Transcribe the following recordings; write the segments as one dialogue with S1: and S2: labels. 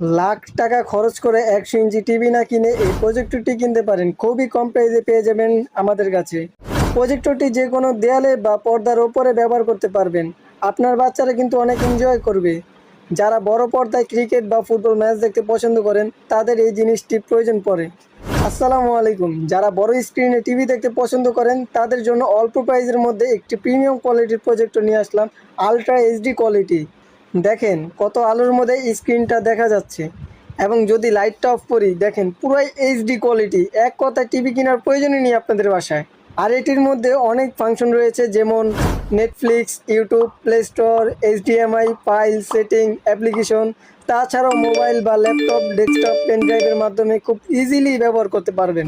S1: লাখ টাকা খরচ করে একশো ইঞ্চি টিভি না কিনে এই প্রজেক্টরটি কিনতে পারেন। খুবই কম প্রাইসে পেয়ে যাবেন আমাদের কাছে। প্রজেক্টরটি যে কোনো দেয়ালে বা পর্দার ওপরে ব্যবহার করতে পারবেন। আপনার বাচ্চারা কিন্তু অনেক এনজয় করবে। যারা বড় পর্দায় ক্রিকেট বা ফুটবল ম্যাচ দেখতে পছন্দ করেন, তাদের এই জিনিসটি প্রয়োজন পড়ে। আসসালামু আলাইকুম। যারা বড় স্ক্রিনে টিভি দেখতে পছন্দ করেন, তাদের জন্য অল্প প্রাইজের মধ্যে একটি প্রিমিয়াম কোয়ালিটির প্রজেক্টর নিয়ে আসলাম আলট্রা এইচডি কোয়ালিটি দেখেন কত আলোর মধ্যে স্ক্রিনটা দেখা যাচ্ছে। এবং যদি লাইটটা অফ করি, দেখেন পুরাই এইচডি কোয়ালিটি এক কথায় টিভি কেনার প্রয়োজনই নেই আপনাদের বাসায়। আর এটির মধ্যে অনেক ফাংশন রয়েছে, যেমন Netflix YouTube play store HDMI file setting application তাছাড়াও মোবাইল বা ল্যাপটপ ডেস্কটপ পেনড্রাইভের মাধ্যমে খুব ইজিলি ব্যবহার করতে পারবেন।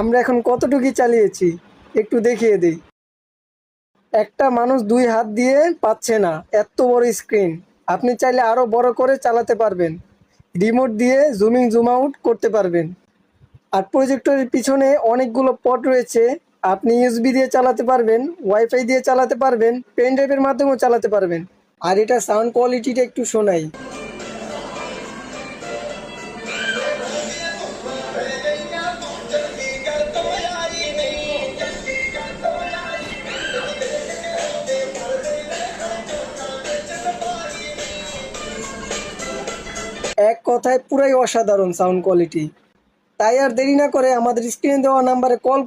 S1: আমরা এখন কতটুকু চালিয়েছি, একটু দেখিয়ে দিই। একটা মানুষ দুই হাত দিয়ে পাচ্ছে না, এত বড় স্ক্রিন আপনি চাইলে আরও বড় করে চালাতে পারবেন। রিমোট দিয়ে জুমিং, জুম আউট করতে পারবেন। আর প্রজেক্টরের পিছনে অনেকগুলো পট রয়েছে। আপনি ইউএসবি দিয়ে চালাতে পারবেন ওয়াইফাই দিয়ে চালাতে পারবেন পেন ড্রাইভের মাধ্যমেও চালাতে পারবেন। আর এটা সাউন্ড কোয়ালিটিটা একটু শোনাই। এক কথায় পুরাই অসাধারণ সাউন্ড কোয়ালিটি তাই আর দেরি না করে আমাদের স্ক্রিনে দেওয়া নাম্বারে কল